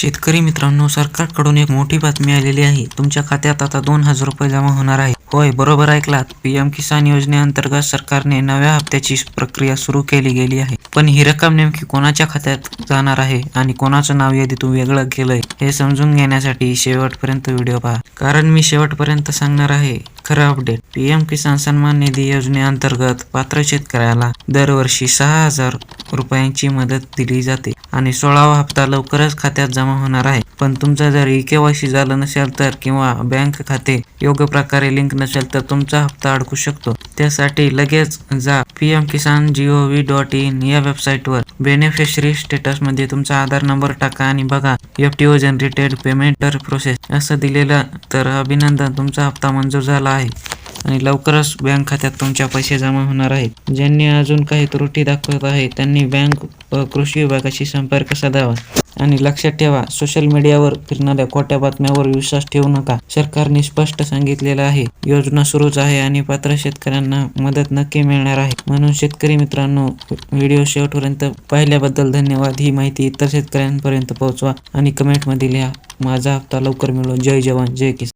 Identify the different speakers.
Speaker 1: शेतकरी मित्रांनो सरकारकडून एक मोठी बातमी आलेली आहे. तुमच्या खात्यात आता दोन हजार रुपये जमा होणार आहे होय बरोबर ऐकलात. पीएम किसान योजनेअंतर्गत सरकारने नव्या हप्त्याची प्रक्रिया सुरू केली गेली आहे. पण ही रक्कम नेमकी कोणाच्या खात्यात जाणार आहे आणि कोणाचं नाव यादीतून वेगळं केलंय हे समजून घेण्यासाठी शेवटपर्यंत व्हिडिओ पहा. कारण मी शेवटपर्यंत सांगणार आहे खरं अपडेट पीएम किसान सन्मान निधी योजनेअंतर्गत पात्र शेतकऱ्याला दरवर्षी सहा हजार रुपयांची मदत दिली जाते. आणि सोळावा हप्ता लवकरच खात्यात जमा होणार आहे. पण तुमचं जर ई केवायसी झालं नसेल तर किंवा बँक खाते योग्य प्रकारे लिंक नसेल तर तुमचा हप्ता अडकू शकतो. त्यासाठी लगेच जा P M Kisan G O V dot in या वेबसाईटवर. बेनिफिशरी स्टेटसमध्ये तुमचा आधार नंबर टाका आणि बघा. F T O generated payment process असं दिलेलं तर अभिनंदन तुमचा हप्ता मंजूर झाला आहे. आणि लवकरच बँक खात्यात तुमच्या पैसे जमा होणार आहेत. ज्यांनी अजून काही त्रुटी दाखवत आहे त्यांनी बँक व कृषी विभागाशी संपर्क साधावा. आणि लक्षात ठेवा सोशल मीडियावर फिरणाऱ्या खोट्या बातम्यावर विश्वास ठेवू नका. सरकारने स्पष्ट सांगितलेलं आहे योजना सुरूच आहे आणि पात्र शेतकऱ्यांना मदत नक्की मिळणार आहे. म्हणून शेतकरी मित्रांनो व्हिडिओ शेवटपर्यंत पाहिल्याबद्दल धन्यवाद. ही माहिती इतर शेतकऱ्यांपर्यंत पोहोचवा आणि कमेंटमध्ये लिहा. माझा हप्ता लवकर मिळो जय जवान. जय किसान.